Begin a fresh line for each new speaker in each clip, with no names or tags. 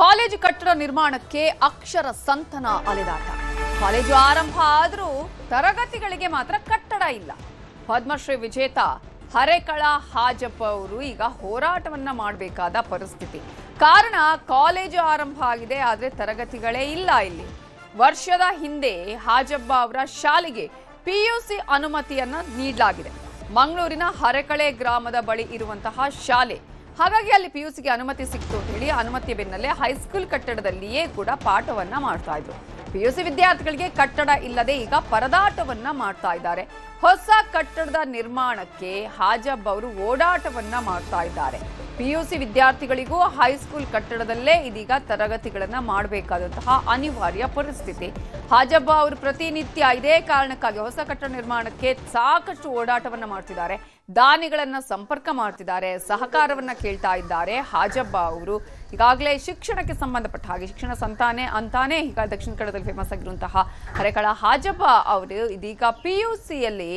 College ಕಟ್ಟಡ ನಿರ್ಮಾಣಕ್ಕೆ ಅಕ್ಷರ ಸಂತನ ಅಲೆದಾಟ. College ಆರಂಭ ಆದರೂ ತರಗತಿಗಳಿಗೆ ಮಾತ್ರ ಕಟ್ಟಡ ಇಲ್ಲ. ಪದ್ಮಶ್ರೀ ವಿಜೇತ ಹರೇಕಳ ಹಾಜಪ್ಪ ಅವರು ಈಗ ಹೋರಾಟವನ್ನ ಮಾಡಬೇಕಾದ ಪರಿಸ್ಥಿತಿ. ಕಾರಣ ಕಾಲೇಜು ಆರಂಭ ಆಗಿದೆ, ಆದರೆ ತರಗತಿಗಳೇ ಇಲ್ಲ ಇಲ್ಲಿ. ವರ್ಷದ ಹಿಂದೆ ಹಾಜಬ್ಬ ಅವರ ಶಾಲೆಗೆ ಪಿಯುಸಿ ಅನುಮತಿಯನ್ನ ನೀಡಲಾಗಿದೆ. ಮಂಗಳೂರಿನ ಹರೆಕಳೆ ಗ್ರಾಮದ ಬಳಿ ಇರುವಂತಹ ಶಾಲೆ ಹಾಗಾಗಿ ಅಲ್ಲಿ ಪಿಯುಸಿಗೆ ಅನುಮತಿ ಸಿಕ್ತು ಅಂತ ಹೇಳಿ ಅನುಮತಿ ಬೆನ್ನಲ್ಲೇ ಹೈಸ್ಕೂಲ್ ಕಟ್ಟಡದಲ್ಲಿಯೇ ಕೂಡ ಪಾಠವನ್ನ ಮಾಡ್ತಾ ಇದ್ರು. ಪಿಯುಸಿ ವಿದ್ಯಾರ್ಥಿಗಳಿಗೆ ಕಟ್ಟಡ ಇಲ್ಲದೆ ಈಗ ಪರದಾಟವನ್ನ ಮಾಡ್ತಾ ಇದ್ದಾರೆ. ಹೊಸ ಕಟ್ಟಡದ ನಿರ್ಮಾಣಕ್ಕೆ ಹಾಜಬ್ ಅವರು ಓಡಾಟವನ್ನ ಮಾಡ್ತಾ ಇದ್ದಾರೆ. ಪಿಯುಸಿ ವಿದ್ಯಾರ್ಥಿಗಳಿಗೂ ಹೈಸ್ಕೂಲ್ ಕಟ್ಟಡದಲ್ಲೇ ಇದೀಗ ತರಗತಿಗಳನ್ನು ಮಾಡಬೇಕಾದಂತಹ ಅನಿವಾರ್ಯ ಪರಿಸ್ಥಿತಿ. ಹಾಜಬ್ಬ ಅವರು ಪ್ರತಿನಿತ್ಯ ಇದೇ ಕಾರಣಕ್ಕಾಗಿ ಹೊಸ ಕಟ್ಟಡ ನಿರ್ಮಾಣಕ್ಕೆ ಸಾಕಷ್ಟು ಓಡಾಟವನ್ನು ಮಾಡ್ತಿದ್ದಾರೆ. ದಾನಿಗಳನ್ನ ಸಂಪರ್ಕ ಮಾಡ್ತಿದ್ದಾರೆ, ಸಹಕಾರವನ್ನ ಕೇಳ್ತಾ ಇದ್ದಾರೆ ಹಾಜಬ್ಬ ಅವರು. ಈಗಾಗಲೇ ಶಿಕ್ಷಣಕ್ಕೆ ಸಂಬಂಧಪಟ್ಟ ಹಾಗೆ ಶಿಕ್ಷಣ ಸಂತಾನೆ ಅಂತಾನೆ ಈಗ ದಕ್ಷಿಣ ಕನ್ನಡದಲ್ಲಿ ಫೇಮಸ್ ಆಗಿರುವಂತಹ ಹರೆಕಳ ಹಾಜಪ್ಪ ಅವರು ಇದೀಗ ಪಿ ಯು ಸಿಯಲ್ಲಿ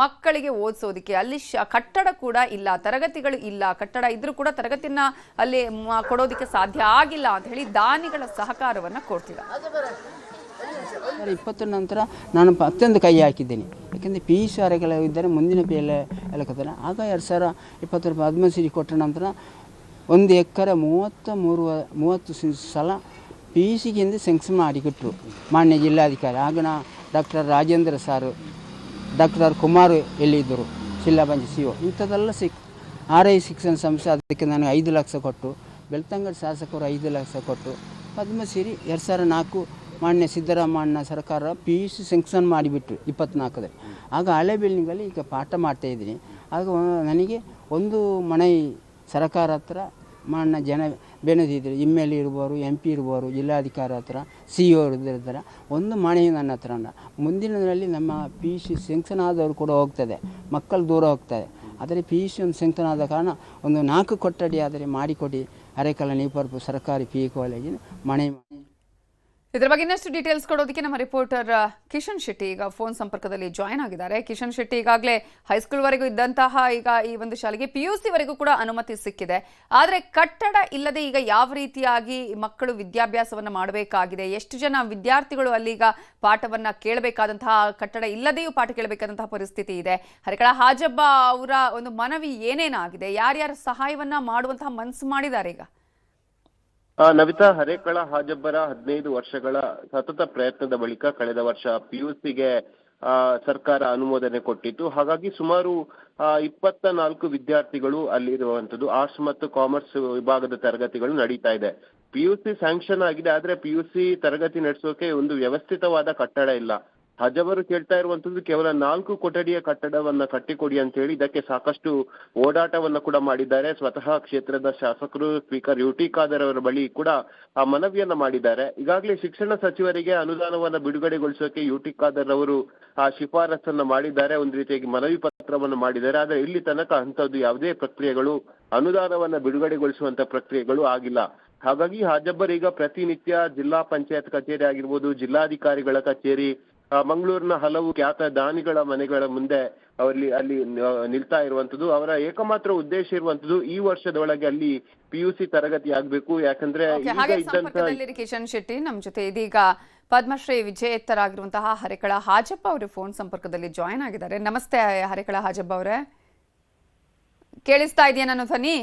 ಮಕ್ಕಳಿಗೆ ಓದಿಸೋದಕ್ಕೆ ಅಲ್ಲಿ ಶ, ಕಟ್ಟಡ ಕೂಡ ಇಲ್ಲ, ತರಗತಿಗಳು ಇಲ್ಲ, ಕಟ್ಟಡ ಇದ್ರೂ ಕೂಡ ತರಗತಿನ ಅಲ್ಲಿ ಕೊಡೋದಕ್ಕೆ ಸಾಧ್ಯ ಆಗಿಲ್ಲ ಅಂತ ಹೇಳಿ ದಾನಿಗಳ ಸಹಕಾರವನ್ನು ಕೊಡ್ತಿದ್ದಾರೆ.
ಇಪ್ಪತ್ತು ನಂತರ ನಾನು ಅತ್ಯಂತ ಕೈ ಹಾಕಿದ್ದೇನೆ. ಯಾಕೆಂದರೆ ಪಿ ಯು ಸಿ ಮುಂದಿನ ಪಿ ಎಲ್ ಎಲ್ಲ ಕತ್ತಾರೆ ಆಗ ಎರಡು ಸಾವಿರ ಇಪ್ಪತ್ತರ ಪದ್ಮಶ್ರೀ ಕೊಟ್ಟ ನಂತರ ಒಂದು ಎಕರೆ ಮೂವತ್ತ ಮೂರು ಮೂವತ್ತು ಸಲ ಪಿ ಸಿಗಿಂದ ಸೆಂಕ್ಷನ್ ಮಾಡಿಕೊಟ್ರು ಮಾನ್ಯ ಜಿಲ್ಲಾಧಿಕಾರಿ. ಆಗ ನಾ ಡಾಕ್ಟರ್ ರಾಜೇಂದ್ರ ಸಾರು ಡಾಕ್ಟರ್ ಕುಮಾರ್ ಎಲ್ಲಿದ್ದರು ಜಿಲ್ಲಾ ಪಂಚಾಯತ್ ಸಿ ಒ ಇಂಥದ್ದೆಲ್ಲ ಸಿಕ್ ಆರ್ ಐ ಶಿಕ್ಷಣ ಸಂಸ್ಥೆ ಅದಕ್ಕೆ ನನಗೆ ಐದು ಲಕ್ಷ ಕೊಟ್ಟು, ಬೆಳ್ತಂಗಡಿ ಶಾಸಕರು ಐದು ಲಕ್ಷ ಕೊಟ್ಟು, ಪದ್ಮಶ್ರೀ ಎರಡು ಸಾವಿರ ನಾಲ್ಕು ಮಾನ್ಯ ಸಿದ್ದರಾಮಣ್ಣ ಸರ್ಕಾರ ಪಿ ಯು ಸಿ ಸೆಂಕ್ಷನ್ ಮಾಡಿಬಿಟ್ರು ಇಪ್ಪತ್ನಾಲ್ಕದಲ್ಲಿ ಆಗ ಹಳೆ ಬಿಲ್ಡಿಂಗಲ್ಲಿ ಈಗ ಪಾಠ ಮಾಡ್ತಾಯಿದ್ದೀನಿ ಆಗ ನನಗೆ ಒಂದು ಮನೆ ಸರ್ಕಾರ ಹತ್ರ ಮಣ್ಣ ಜನ ಬೆನದಿದ್ರು ಎಂ ಎಲ್ ಇರ್ಬೋದು ಎಂ ಪಿ ಇರ್ಬೋದು, ಜಿಲ್ಲಾಧಿಕಾರಿ ಹತ್ರ ಸಿ ಇ ಇರ್ತಾರೆ ಒಂದು ಮಣೆ ನನ್ನ ಹತ್ರ ಉಂಟು. ಮುಂದಿನದರಲ್ಲಿ ನಮ್ಮ ಪಿ ಯು ಸಿ ಸೆಂಕ್ಷನ್ ಆದವರು ಕೂಡ ಹೋಗ್ತದೆ. ಮಕ್ಕಳು ದೂರ ಹೋಗ್ತದೆ. ಆದರೆ ಪಿ ಯು ಸಿ ಒಂದು ಸೆಂಕ್ಷನ್ ಆದ ಕಾರಣ ಒಂದು ನಾಲ್ಕು ಕೊಠಡಿ ಆದರೆ ಮಾಡಿಕೊಡಿ. ಅರೆಕಲ್ಲ ನೀಪರ್ಪು ಸರ್ಕಾರಿ ಪಿ ಯು ಕಾಲೇಜಿನ ಮನೆ
ಇದ್ರ ಬಗ್ಗೆ ಇನ್ನಷ್ಟು ಡೀಟೇಲ್ಸ್ ಕೊಡೋದಕ್ಕೆ ನಮ್ಮ ರಿಪೋರ್ಟರ್ ಕಿಶನ್ ಶೆಟ್ಟಿ ಈಗ ಫೋನ್ ಸಂಪರ್ಕದಲ್ಲಿ ಜಾಯ್ನ್ ಆಗಿದ್ದಾರೆ. ಕಿಶನ್ ಶೆಟ್ಟಿ ಈಗಾಗಲೇ ಹೈಸ್ಕೂಲ್ ವರೆಗೂ ಇದ್ದಂತಹ ಈಗ ಈ ಒಂದು ಶಾಲೆಗೆ ಪಿ ಯು ಸಿ ವರೆಗೂ ಕೂಡ ಅನುಮತಿ ಸಿಕ್ಕಿದೆ. ಆದರೆ ಕಟ್ಟಡ ಇಲ್ಲದೆ ಈಗ ಯಾವ ರೀತಿಯಾಗಿ ಮಕ್ಕಳು ವಿದ್ಯಾಭ್ಯಾಸವನ್ನ ಮಾಡಬೇಕಾಗಿದೆ? ಎಷ್ಟು ಜನ ವಿದ್ಯಾರ್ಥಿಗಳು ಅಲ್ಲಿ ಈಗ ಪಾಠವನ್ನ ಕೇಳಬೇಕಾದಂತಹ, ಕಟ್ಟಡ ಇಲ್ಲದೆಯೂ ಪಾಠ ಕೇಳಬೇಕಾದಂತಹ ಪರಿಸ್ಥಿತಿ ಇದೆ. ಹರಿಕಳ ಹಾಜಬ್ಬ ಅವರ ಒಂದು ಮನವಿ ಏನೇನಾಗಿದೆ? ಯಾರ್ಯಾರ ಸಹಾಯವನ್ನ ಮಾಡುವಂತಹ ಮನಸ್ಸು ಮಾಡಿದ್ದಾರೆ ಈಗ?
ನವಿತಾ ಹರೇಕಳ ಹಾಜಬ್ಬರ ಹದಿನೈದು ವರ್ಷಗಳ ಸತತ ಪ್ರಯತ್ನದ ಬಳಿಕ ಕಳೆದ ವರ್ಷ ಪಿಯುಸಿಗೆ ಸರ್ಕಾರ ಅನುಮೋದನೆ ಕೊಟ್ಟಿತ್ತು. ಹಾಗಾಗಿ ಸುಮಾರು ಇಪ್ಪತ್ತ ನಾಲ್ಕು ವಿದ್ಯಾರ್ಥಿಗಳು ಅಲ್ಲಿರುವಂತದ್ದು ಆರ್ಟ್ಸ್ ಮತ್ತು ಕಾಮರ್ಸ್ ವಿಭಾಗದ ತರಗತಿಗಳು ನಡೀತಾ ಇದೆ. ಪಿ ಯು ಸಿ ಸ್ಯಾಂಕ್ಷನ್ ಆಗಿದೆ, ಆದ್ರೆ ಸಿ ತರಗತಿ ನಡೆಸೋಕೆ ಒಂದು ವ್ಯವಸ್ಥಿತವಾದ ಕಟ್ಟಡ ಇಲ್ಲ. ಹಜಬರು ಕೇಳ್ತಾ ಇರುವಂತದ್ದು ಕೇವಲ ನಾಲ್ಕು ಕೊಠಡಿಯ ಕಟ್ಟಡವನ್ನ ಕಟ್ಟಿಕೊಡಿ ಅಂತ ಹೇಳಿ ಇದಕ್ಕೆ ಸಾಕಷ್ಟು ಓಡಾಟವನ್ನ ಕೂಡ ಮಾಡಿದ್ದಾರೆ. ಸ್ವತಃ ಕ್ಷೇತ್ರದ ಶಾಸಕರು ಸ್ಪೀಕರ್ ಯು ಟಿ ಖಾದರ್ ಅವರ ಬಳಿ ಕೂಡ ಆ ಮನವಿಯನ್ನ ಮಾಡಿದ್ದಾರೆ. ಈಗಾಗಲೇ ಶಿಕ್ಷಣ ಸಚಿವರಿಗೆ ಅನುದಾನವನ್ನ ಬಿಡುಗಡೆಗೊಳಿಸೋಕೆ ಯು ಟಿ ಖಾದರ್ ಅವರು ಆ ಶಿಫಾರಸನ್ನ ಮಾಡಿದ್ದಾರೆ. ಒಂದು ರೀತಿಯಾಗಿ ಮನವಿ ಪತ್ರವನ್ನು ಮಾಡಿದ್ದಾರೆ. ಆದರೆ ಇಲ್ಲಿ ತನಕ ಅಂತದ್ದು ಯಾವುದೇ ಪ್ರಕ್ರಿಯೆಗಳು, ಅನುದಾನವನ್ನ ಬಿಡುಗಡೆಗೊಳಿಸುವಂತ ಪ್ರಕ್ರಿಯೆಗಳು ಆಗಿಲ್ಲ. ಹಾಗಾಗಿ ಹಾಜಬ್ಬರ್ ಈಗ ಪ್ರತಿನಿತ್ಯ ಜಿಲ್ಲಾ ಪಂಚಾಯತ್ ಕಚೇರಿ ಆಗಿರ್ಬೋದು, ಜಿಲ್ಲಾಧಿಕಾರಿಗಳ ಕಚೇರಿ ಮಂಗಳೂರಿನ ಹಲವು ಖ್ಯಾತ ದಾನಿಗಳ ಮನೆಗಳ ಮುಂದೆ ಅವರಲ್ಲಿ ಅಲ್ಲಿ ನಿಲ್ತಾ ಇರುವಂತದ್ದು ಅವರ ಏಕಮಾತ್ರ ಉದ್ದೇಶ ಇರುವಂತದ್ದು ಈ ವರ್ಷದೊಳಗೆ ಅಲ್ಲಿ ಪಿ ಯು ಸಿ ತರಗತಿ ಆಗ್ಬೇಕು. ಯಾಕಂದ್ರೆ ಈಗ ಇದ್ದಂತ
ಕಿಶನ್ ಶೆಟ್ಟಿ ನಮ್ಮ ಜೊತೆ ಇದೀಗ ಪದ್ಮಶ್ರೀ ವಿಜೇತರಾಗಿರುವಂತಹ ಹರಿಕಳ ಹಾಜಪ್ಪ ಅವರು ಫೋನ್ ಸಂಪರ್ಕದಲ್ಲಿ ಜಾಯಿನ್ ಆಗಿದ್ದಾರೆ. ನಮಸ್ತೆ ಹರಿಕಳ ಹಾಜಪ್ಪ ಅವರೇ. ಕೇಳಿಸ್ತಾ ಇದೆಯಾ ನಾನು ಧ್ವನಿ?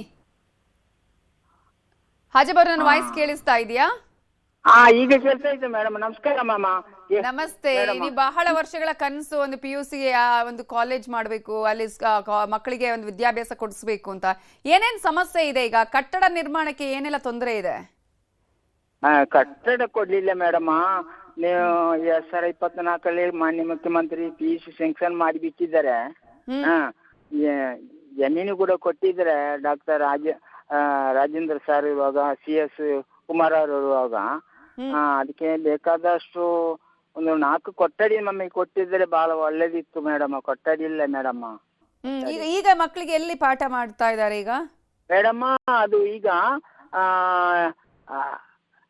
ಹಾಜಪ್ಪ ಅವ್ರೆ, ನನ್ನ ವಾಯ್ಸ್ ಕೇಳಿಸ್ತಾ ಇದೆಯಾ?
ಹಾ ಈಗ ಕೇಳ್ತಾ ಮೇಡಮ್. ನಮಸ್ಕಾರ ಮಾಮ.
ನಮಸ್ತೆ. ನೀವು ಬಹಳ ವರ್ಷಗಳ ಕನಸು ಒಂದು ಪಿ ಯು ಸಿ ಒಂದು ಕಾಲೇಜ್ ಮಾಡಬೇಕು ಅಲ್ಲಿ ಆ, ಮಕ್ಕಳಿಗೆ ಒಂದು ವಿದ್ಯಾಭ್ಯಾಸ ಕೊಡಿಸ್ಬೇಕು ಅಂತ. ಏನೇನ್ ಸಮಸ್ಯೆ ಇದೆ ಈಗ? ಕಟ್ಟಡ ನಿರ್ಮಾಣಕ್ಕೆ ಏನೆಲ್ಲ ತೊಂದರೆ ಇದೆ?
ಆ, ಕಟ್ಟಡ ಕೊಡ್ಲಿಲ್ಲ ಮೇಡಮ್. ನೀವು ಎರಡ್ ಸಾವಿರ ಇಪ್ಪತ್ನಾಲ್ಕಲ್ಲಿ ಮಾನ್ಯ ಮುಖ್ಯಮಂತ್ರಿ ಪಿ ಯು ಸಿ ಸೆಂಕ್ಷನ್ ಮಾಡಿ ಬಿಟ್ಟಿದ್ದಾರೆ ಜಮೀನು ಕೂಡ ಕೊಟ್ಟಿದ್ರೆ ಡಾಕ್ಟರ್ ರಾಜ ರಾಜೇಂದ್ರ ಸರ್ ಇವಾಗ ಸಿ ಎಸ್ ಕುಮಾರ್ ಅವರು ಇರುವಾಗ ಆ, ಅದಕ್ಕೆ ಬೇಕಾದಷ್ಟು ಒಂದು ನಾಲ್ಕು ಕೊಠಡಿ ನಮಗೆ ಕೊಟ್ಟಿದ್ರೆ ಬಹಳ ಒಳ್ಳೇದಿತ್ತು ಮೇಡಮ್ ಕೊಠಡಿ ಇಲ್ಲ ಮೇಡಮ್.
ಹ್ಮ್ ಈಗ ಈಗ ಮಕ್ಕಳಿಗೆ ಎಲ್ಲಿ ಪಾಠ ಮಾಡ್ತಾ ಇದ್ದಾರೆ ಈಗ?
ಮೇಡಮ್ ಅದು ಈಗ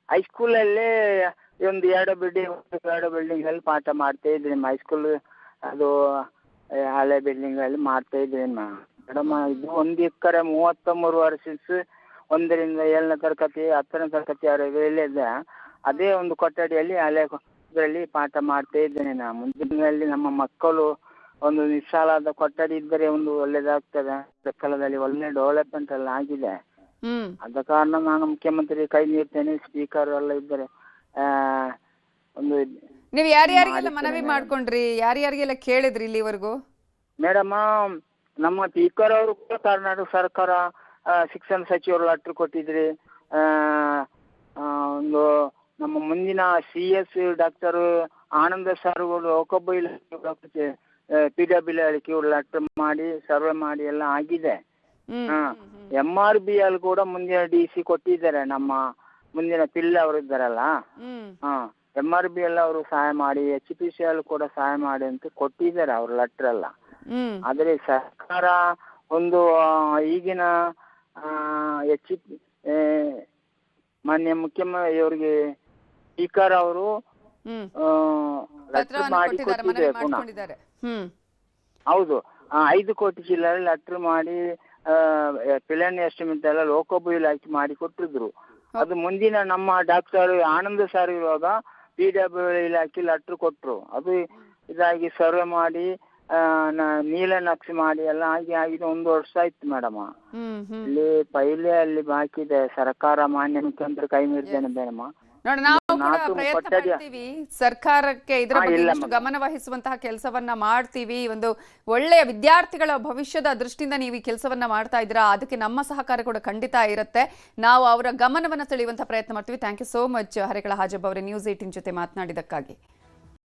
ಹೈಸ್ಕೂಲಲ್ಲಿ ಒಂದು ಎರಡು ಬಿಲ್ಡಿಂಗ್ ಎರಡು ಬಿಲ್ಡಿಂಗ್ ಅಲ್ಲಿ ಪಾಠ ಮಾಡ್ತಾ ಇದ್ರಿ ನಿಮ್ಮ ಹೈಸ್ಕೂಲ್ ಅದು ಆ, ಹಳೆ ಬಿಲ್ಡಿಂಗ್ ಅಲ್ಲಿ ಮಾಡ್ತಾ ಇದ್ರಿ ಮೇಡಮ್ ಇದು ಒಂದು ಎಕರೆ ಮೂವತ್ತ ಮೂರು ವರ್ಷ ಒಂದರಿಂದ ಏಳನೇ ತರಗತಿ ಹತ್ತನೇ ತರಗತಿಯವರೆಗೆ ಇಲ್ಲಿದೆ ಅದೇ ಒಂದು ಕೊಠಡಿಯಲ್ಲಿ ಹಳೆ ಇದರಲ್ಲಿ ಪಾಠ ಮಾಡ್ತಾ ಇದ್ದೇನೆ ನಾನು. ಮುಂದಿನಲ್ಲಿ ನಮ್ಮ ಮಕ್ಕಳು ಒಂದು ವಿಶಾಲಾದ ಕೊಠಡಿ ಇದ್ದರೆ ಒಂದು ಒಳ್ಳೇದಾಗ್ತದೆ. ಕಾಲದಲ್ಲಿ ಒಳ್ಳೆ ಡೆವಲಪ್ಮೆಂಟ್ ಎಲ್ಲ ಆಗಿದೆ. ಆದ ಕಾರಣ ನಾನು ಮುಖ್ಯಮಂತ್ರಿ ಕೈ ನೀಡ್ತೇನೆ ಸ್ಪೀಕರ್ ಎಲ್ಲ ಇದ್ದರೆ ಒಂದು
ನೀವು ಯಾರ್ಯಾರಿಗೆಲ್ಲ ಮನವಿ ಮಾಡ್ಕೊಂಡ್ರಿ? ಯಾರ್ಯಾರಿಗೆಲ್ಲ ಕೇಳಿದ್ರಿ ಇಲ್ಲಿವರೆಗೂ?
ಮೇಡಮ್ ನಮ್ಮ ಸ್ಪೀಕರ್ ಅವರು ಕೂಡ ಕರ್ನಾಟಕ ಸರ್ಕಾರ ಶಿಕ್ಷಣ ಸಚಿವರು ಲೆಟ್ರ್ ಕೊಟ್ಟಿದ್ರಿ. ಒಂದು ನಮ್ಮ ಮುಂದಿನ ಸಿ ಎಸ್ ಡಾಕ್ಟರ್ ಆನಂದ ಸರ್ಗಳು ಲೋಕೋಪ ಇಲಾಖೆ ಪಿ ಡಬ್ಲ್ಯೂ ಇಲಾಖೆ ಲೆಟ್ರ್ ಮಾಡಿ ಸರ್ವೆ ಮಾಡಿ ಎಲ್ಲ ಆಗಿದೆ.
ಹ್ಮ್
ಎಂ ಆರ್ ಬಿ ಅಲ್ಲಿ ಕೂಡ ಮುಂದಿನ ಡಿ ಸಿ ಕೊಟ್ಟಿದ್ದಾರೆ. ನಮ್ಮ ಮುಂದಿನ ಪಿಲ್ಲೆ ಅವರು ಇದ್ದಾರಲ್ಲ? ಹಾ ಎಂ ಆರ್ ಬಿ ಎಲ್ಲ ಅವರು ಸಹಾಯ ಮಾಡಿ ಎಚ್ ಪಿ ಸಿ ಅಲ್ಲಿ ಕೂಡ ಸಹಾಯ ಮಾಡಿ ಅಂತ ಕೊಟ್ಟಿದ್ದಾರೆ ಅವ್ರ ಲೆಟರ್ ಎಲ್ಲ.
ಆದ್ರೆ
ಆದರೆ ಸರ್ಕಾರ ಒಂದು ಈಗಿನ ಎಚ್ ಮಾನ್ಯ ಮುಖ್ಯಮಂತ್ರಿ ಇವರಿಗೆ ಸ್ಪೀಕರ್ ಅವರು ಮಾಡಿ ಕೊಟ್ಟಿದೆ ಪುನಃ.
ಹ್ಮ್.
ಹೌದು. ಐದು ಕೋಟಿ ಚಿಲ್ಲರೆ ಲೆಟರ್ ಮಾಡಿ ಪಿಲನ್ ಎಸ್ಟಿಮೇಟ್ ಎಲ್ಲ ಲೋಕೋಪಯೋಗಿ ಇಲಾಖೆ ಮಾಡಿ ಕೊಟ್ಟಿದ್ರು. ಅದು ಮುಂದಿನ ನಮ್ಮ ಡಾಕ್ಟರ್ ಆನಂದ ಸರ್ ಇರುವಾಗ ಪಿ ಡಬ್ಲ್ಯೂ ಇಲಾಖೆ ಲೆಟ್ರ್ ಕೊಟ್ಟರು ಅದು ಇದಾಗಿ ಸರ್ವೆ ಮಾಡಿ ನೀಲನಕ್ಷೆ ಮಾಡಿ ಎಲ್ಲ ಆಗಿ ಆಗಿದೆ ಒಂದು ವರ್ಷ ಆಯ್ತು ಮೇಡಮ್. ಇಲ್ಲಿ ಪೈಲೆ ಅಲ್ಲಿ ಬಾಕಿ ಇದೆ ಸರ್ಕಾರ ಮಾನ್ಯ ಮುಖ್ಯಮಂತ್ರಿ ಕೈ ಮೀರಿದ್ದೇನೆ ಮೇಡಮ್.
ನೋಡಿ ನಾವು ಕೂಡ ಪ್ರಯತ್ನ ಮಾಡ್ತೀವಿ ಸರ್ಕಾರಕ್ಕೆ ಇದರ ಬಗ್ಗೆ ಗಮನ ವಹಿಸುವಂತಹ ಕೆಲಸವನ್ನ ಮಾಡ್ತೀವಿ. ಒಂದು ಒಳ್ಳೆಯ ವಿದ್ಯಾರ್ಥಿಗಳ ಭವಿಷ್ಯದ ದೃಷ್ಟಿಯಿಂದ ನೀವು ಈ ಕೆಲಸವನ್ನ ಮಾಡ್ತಾ ಇದ್ದೀರಾ ಅದಕ್ಕೆ ನಮ್ಮ ಸಹಕಾರ ಕೂಡ ಖಂಡಿತ ಇರುತ್ತೆ. ನಾವು ಅವರ ಗಮನವನ್ನ ಸೆಳೆಯುವಂತಹ ಪ್ರಯತ್ನ ಮಾಡ್ತೀವಿ. Thank you so much Harekala Hajabba ಅವರೇ. ನ್ಯೂಸ್ ಏಟಿನ್ ಜೊತೆ ಮಾತನಾಡಿದಕ್ಕಾಗಿ